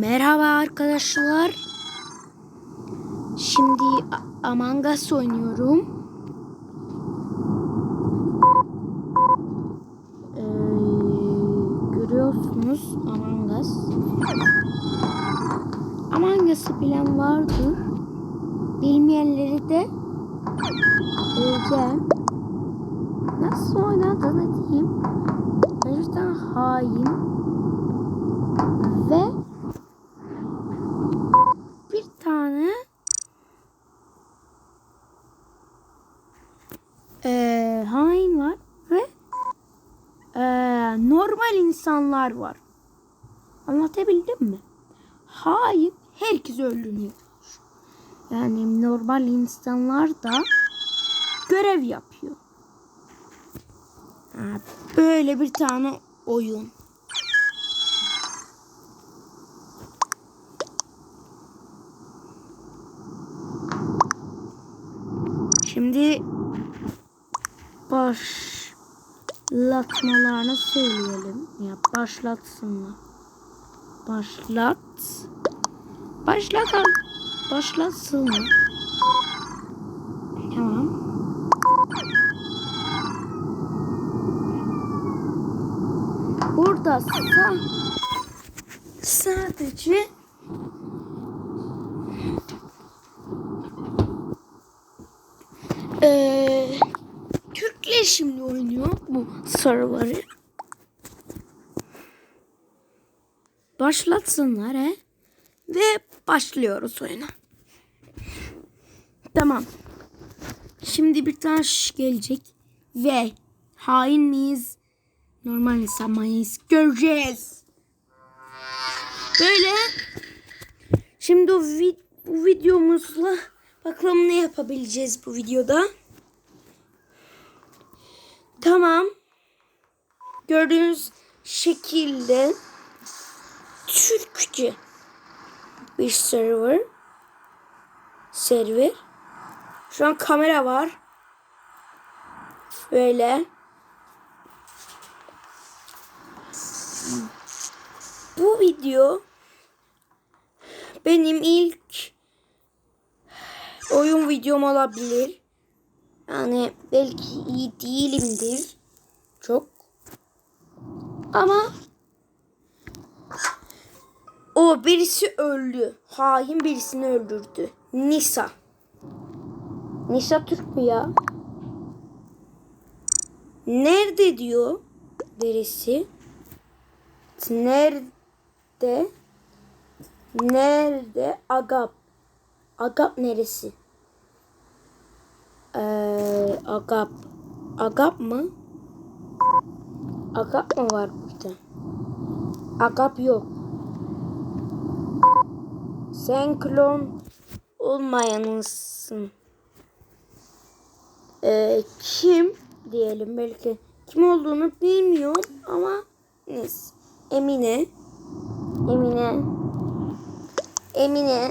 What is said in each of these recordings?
Merhaba arkadaşlar. Şimdi Among Us oynuyorum. Ee, görüyorsunuz Among Us. Among Us'ı bilen vardır. Bilmeyenleri de söyleyeceğim. Nasıl oynadığını diyeyim. Gerçekten hain. Ve bir tane eee, hain var ve normal insanlar var. Anlatabildim mi? Hain herkes öldürüyor. Yani normal insanlar da görev yapıyor. Böyle bir tane oyun. Şimdi başlatmalarını söyleyelim. Ya başlatsınlar. Başlat. Başlat. Başlatsınlar. Tamam. Burada sa sadece Ee, Türkler şimdi oynuyor bu server'ı. Başlatsınlar he. Ve başlıyoruz oyuna. Tamam. Şimdi bir tane şiş gelecek. Ve hain miyiz? Normal insan mıyız? Göreceğiz. Böyle. Şimdi o vi- bu videomuzla bakalım ne yapabileceğiz bu videoda. Tamam. Gördüğünüz şekilde Türkçe bir server. Server. Şu an kamera var. Böyle. Bu video benim ilk oyun videom olabilir. Yani belki iyi değilimdir. Çok. Ama o birisi öldü. Hain birisini öldürdü. Nisa. Nisa Türk mü ya? Nerede diyor birisi? Nerede? Nerede? Agap. Agap neresi? Ee, Agap. Agap mı? Agap mı var burada? Agap yok. Sen klon olmayanısın. Ee, kim diyelim belki kim olduğunu bilmiyorum ama neyse. Emine. Emine. Emine.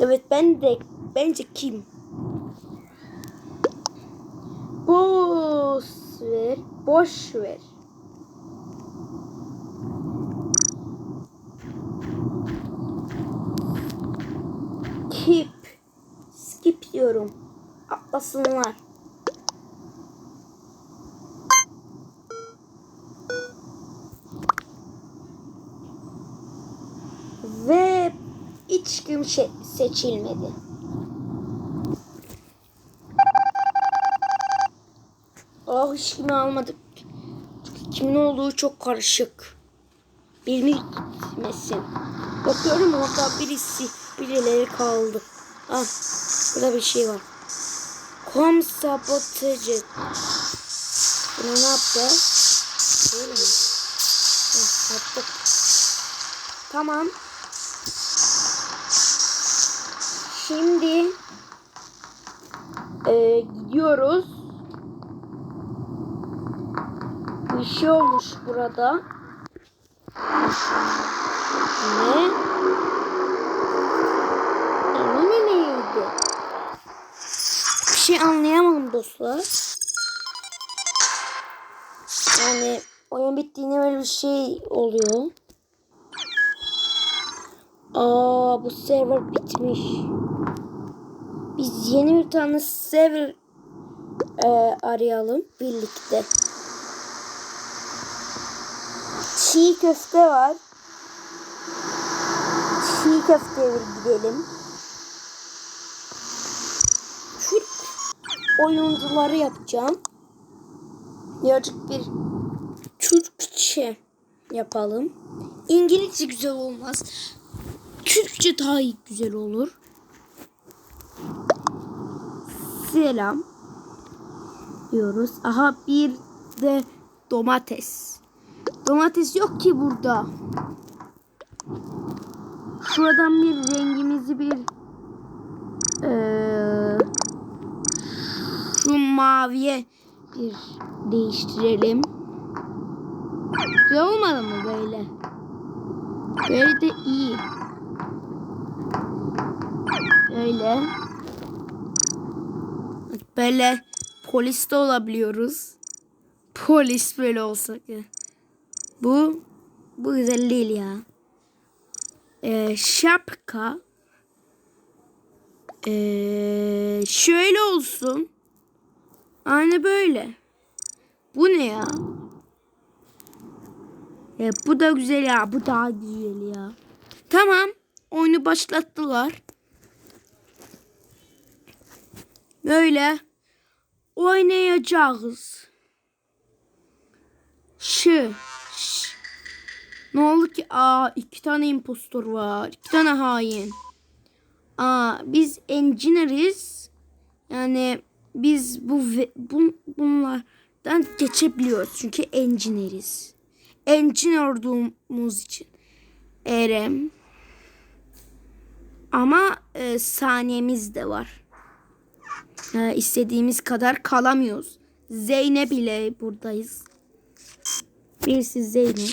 Evet ben de bence kim? Boş ver. Boş ver. Skip. Skip diyorum. Atlasınlar. Ve hiç kim seçilmedi. Ah kimi almadık. Kimin olduğu çok karışık. Bilmesin. Bakıyorum orada birisi birileri kaldı. Ah burada bir şey var. Kom sabotajı. Bunu ne yapacağız? Böyle mi? Heh, yaptık. Tamam. Şimdi e, gidiyoruz. Bir şey olmuş burada. Ne? Emine neydi? Bir şey anlayamadım dostlar. Yani oyun bittiğinde böyle bir şey oluyor. Aa bu server bitmiş. Biz yeni bir tane server e, arayalım birlikte. Çiğ köfte var. Çiğ köfteye gidelim. Türk oyuncuları yapacağım. Birazcık bir Türkçe yapalım. İngilizce güzel olmaz. Türkçe daha iyi güzel olur. Selam diyoruz. Aha bir de domates. Domates yok ki burada. Şuradan bir rengimizi bir eee, şu maviye bir değiştirelim. Güzel olmadı mı böyle? Böyle de iyi. Böyle. Böyle polis de olabiliyoruz. Polis böyle olsak ya. Bu bu güzel değil ya. Ee, şapka. Ee, şöyle olsun. Aynı böyle. Bu ne ya? E, bu da güzel ya. Bu daha güzel ya. Tamam. Oyunu başlattılar. Böyle oynayacağız. Şu. Ne oldu ki? Aa iki tane impostor var. iki tane hain. Aa biz engineeriz. Yani biz bu ve- bu bunlardan geçebiliyoruz. Çünkü engineeriz. Engineer olduğumuz için. Erem. Ama e, saniyemiz de var. E, istediğimiz kadar kalamıyoruz. Zeynep ile buradayız. Birisi Zeynep.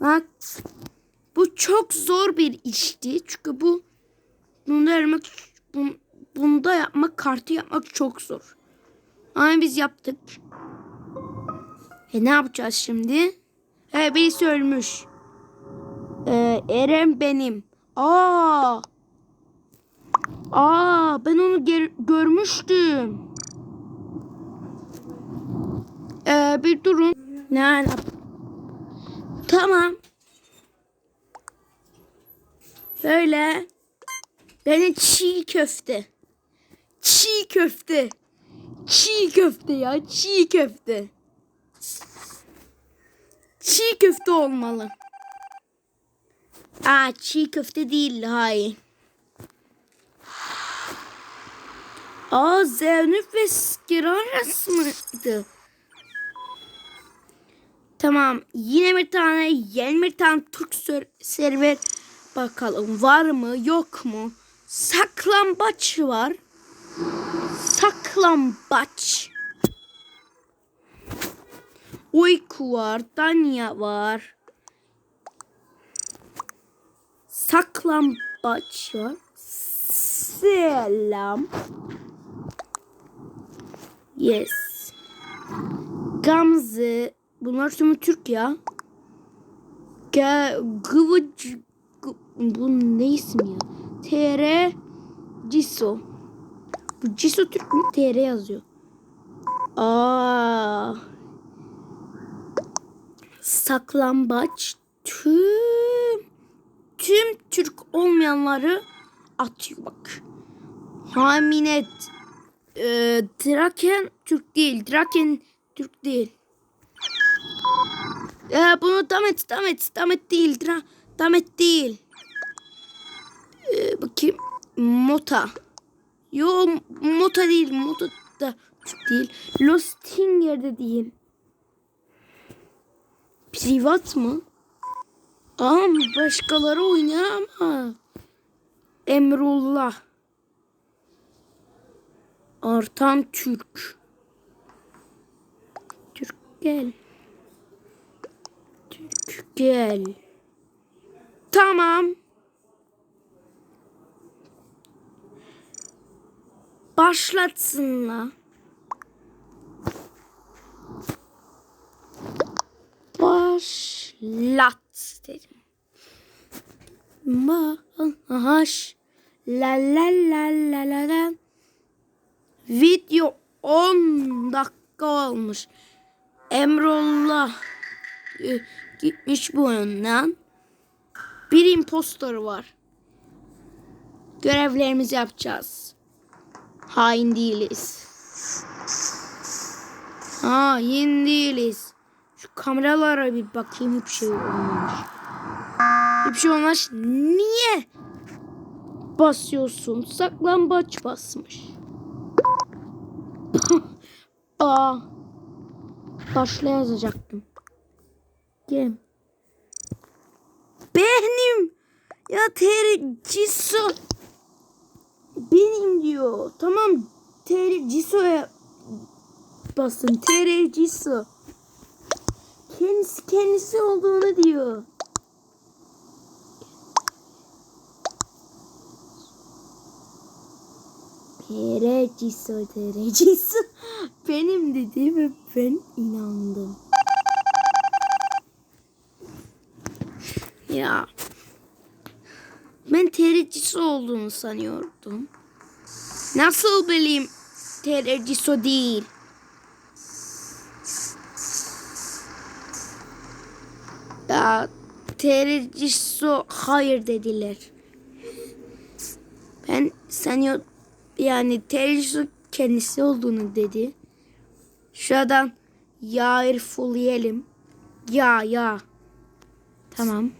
Bak bu çok zor bir işti. Çünkü bu bunda yapmak bun- bunda yapmak kartı yapmak çok zor. Ama biz yaptık. E ne yapacağız şimdi? E birisi ölmüş. E, Eren benim. Aa. Aa ben onu görmüştüm. E, bir durun. Ne yap? Tamam. Böyle. Benim çiğ köfte. Çiğ köfte. Çiğ köfte ya. Çiğ köfte. Çiğ köfte olmalı. Aa çiğ köfte değil. Hayır. Aa Zeynep ve Skiraras mıydı? Tamam. Yine bir tane yeni bir tane Türk ser- server bakalım. Var mı yok mu? Saklambaç var. Saklambaç. Uyku var. Danya var. Saklambaç var. Selam. Yes. Gamze. Bunlar tümü Türk ya. Ge Gıvıc Gı- Bu ne isim ya? TR Ciso. Bu Ciso Türk mü? TR yazıyor. Aa. Saklambaç tüm tüm Türk olmayanları atıyor bak. Haminet e, Draken Türk değil. Draken Türk değil. E, bunu Damet Damet Damet değil. Dra, Damet değil. E, bakayım. Mota. Yo Mota değil. Mota da değil. Lostinger de değil. Privat mı? Aa başkaları oynuyor ama. Emrullah. Artan Türk. Türk gel. Türk gel. Tamam. Başlatsınlar. Başlat dedim. Baş la la la la la la. Video 10 dakika olmuş. Emrullah e, gitmiş bu oyundan. Bir impostor var. Görevlerimizi yapacağız. Hain değiliz. Hain değiliz. Şu kameralara bir bakayım hiçbir şey olmamış. Hiçbir şey olmamış. Niye? Basıyorsun. Saklambaç basmış. Aa. Başla yazacaktım. Gel. Benim. Ya terciso. Benim diyor. Tamam. Terciso'ya basın. Terciso. Kendisi kendisi olduğunu diyor. Terciso, terciso. Benim dedi ve ben inandım. Ya. Ben tercihsi olduğunu sanıyordum. Nasıl bileyim tercihsi değil? Ya tercihsi hayır dediler. Ben sanıyor yani tercihsi kendisi olduğunu dedi. Şuradan yağ fullleyelim. Ya ya. Tamam.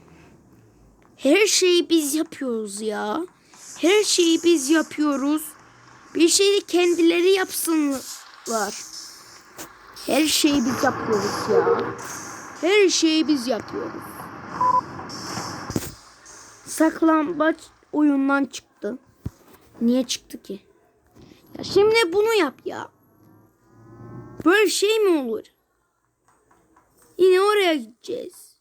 Her şeyi biz yapıyoruz ya. Her şeyi biz yapıyoruz. Bir şeyi kendileri yapsınlar. Her şeyi biz yapıyoruz ya. Her şeyi biz yapıyoruz. Saklambaç oyundan çıktı. Niye çıktı ki? Ya şimdi bunu yap ya. Böyle şey mi olur? Yine oraya gideceğiz.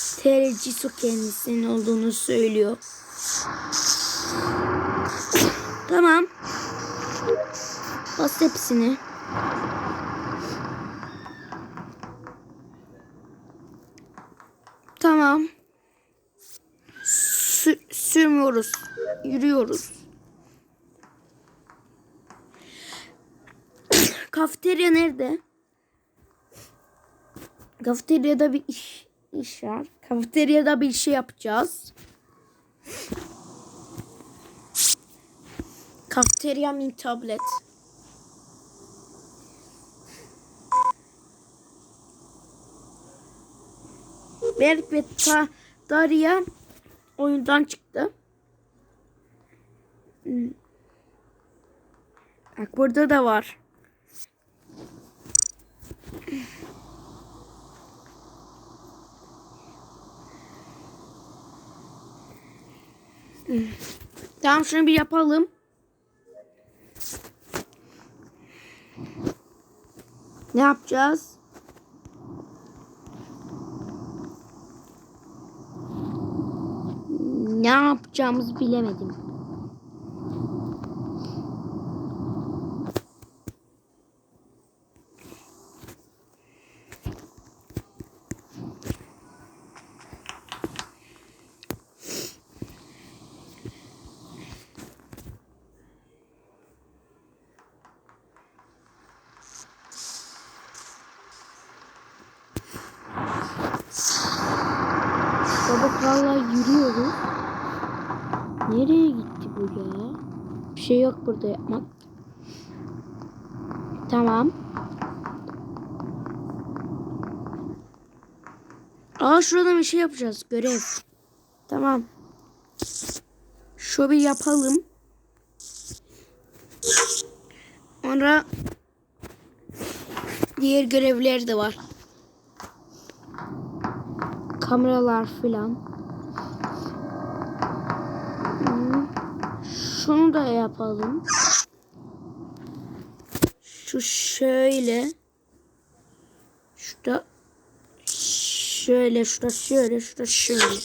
TRC kendisinin olduğunu söylüyor. tamam. Bas hepsini. Tamam. Sü sürmüyoruz. Yürüyoruz. Kafeterya nerede? Kafeteryada bir iş, iş var. Kafeteryada bir şey yapacağız. Kafeterya min tablet. Berk ve Ta Darya oyundan çıktı. Bak burada da var. Tamam şunu bir yapalım. Ne yapacağız? Ne yapacağımızı bilemedim. Kralla yürüyoruz. Nereye gitti bu ya? Bir şey yok burada yapmak. Tamam. Aa şurada bir şey yapacağız. Görev. Tamam. Şu bir yapalım. Sonra diğer görevler de var. Kameralar filan. Şunu da yapalım. Şu şöyle. Şurada şöyle, şurada şöyle, şurada şöyle.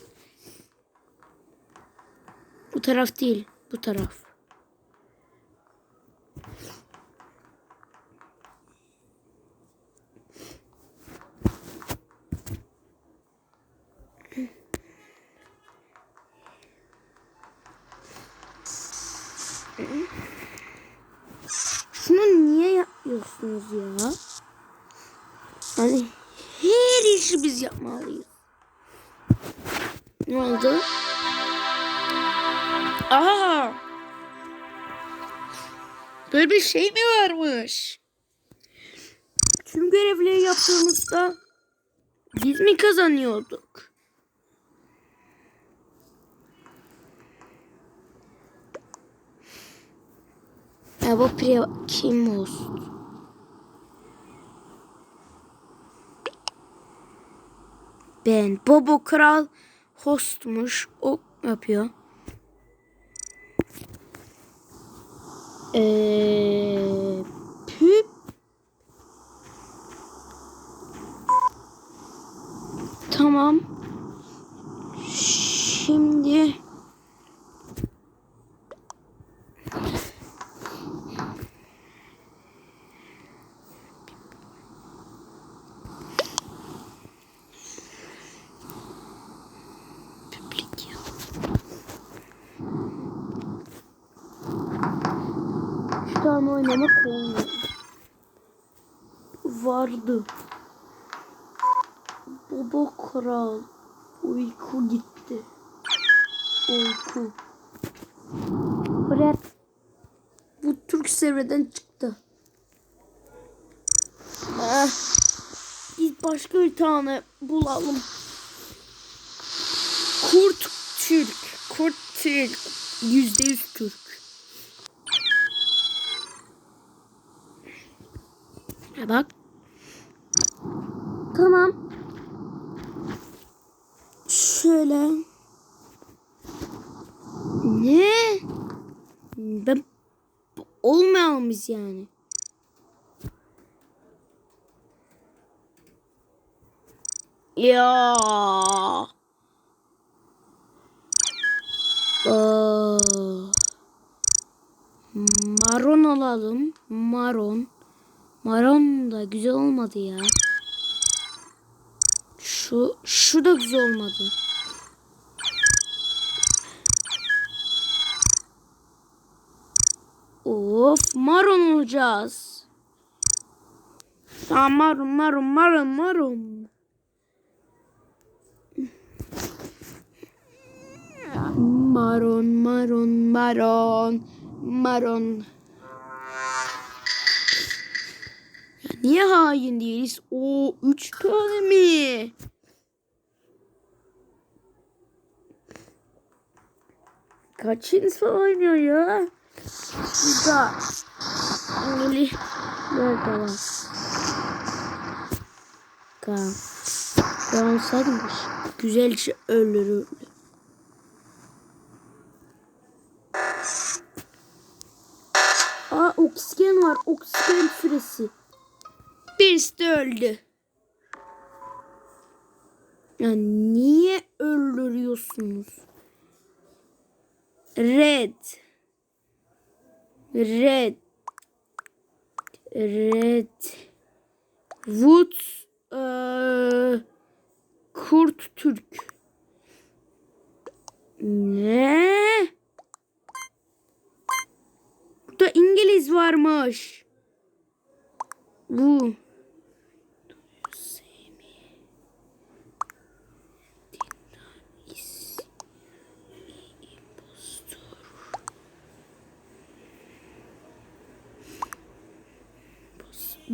Bu taraf değil, bu taraf. Şunu niye yapıyorsunuz ya? Yani her işi biz yapmalıyız. Ne oldu? Aha! Böyle bir şey mi varmış? Tüm görevleri yaptığımızda biz mi kazanıyorduk? Bu pre kim olsun? Ben Bobo Kral hostmuş. O yapıyor. Eee püp Tamam. Şimdi Publik ya. Şu tane oynamak olmuyor. Vardı. Baba kral. Uyku gitti. Uyku. Rap. Bu Türk serverden çıktı. Ah. Biz başka bir tane bulalım. Kurt Türk. Kurt Türk. Yüzde yüz Türk. Bak. Tamam. Şöyle. Ne? Ben olmayalımız yani. Ya. Aa. Maron alalım. Maron. Maron da güzel olmadı ya. Şu şu da güzel olmadı. Of maron olacağız. Tamam maron maron maron maron. Maron maron maron maron. Niye hain değiliz? O üç tane mi? Kaç insan oynuyor ya? Burada. Öyle. Nerede var? Kaan. Ben olsaymış. Güzelce öldürürdü. Aa oksijen var. Oksijen süresi. Birisi de öldü. Ya niye öldürüyorsunuz? Red. Red. Red. Wood. eee, Kurt Türk. Ne? Burada İngiliz varmış. Bu.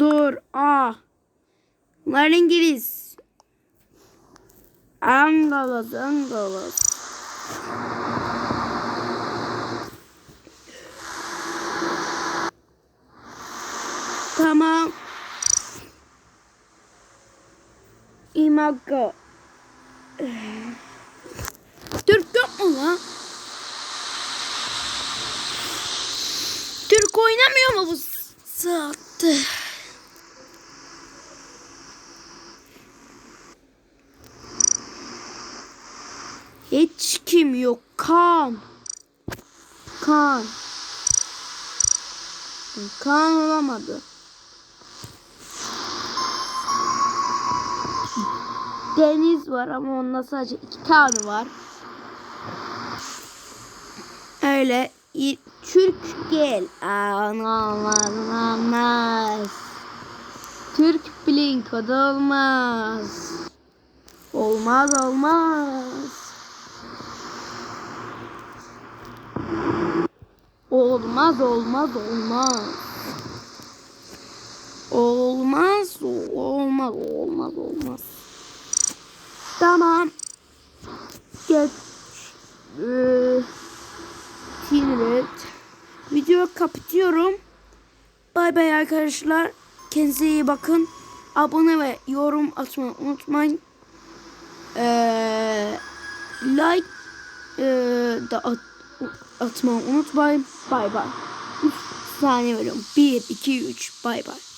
Dur. A. Bunlar İngiliz. Angalas, Angalas. Tamam. İmago. Türk yok mu lan? Türk oynamıyor mu bu saatte? Hiç kim yok. Kan. Kan. Kan olamadı. Deniz var ama onda sadece iki tane var. Öyle. Türk gel. Anlamaz. Bunun tadı olmaz. Olmaz olmaz. Olmaz olmaz olmaz. Olmaz olmaz olmaz olmaz. Tamam. Geç. Ee. Video kapatıyorum. Bay bay arkadaşlar. Kendinize iyi bakın. Abone ve yorum atmayı unutmayın. Ee, like ee, da at, atmayı unutmayın. Bay bay. 3 saniye veriyorum. 1, 2, 3. Bay bay.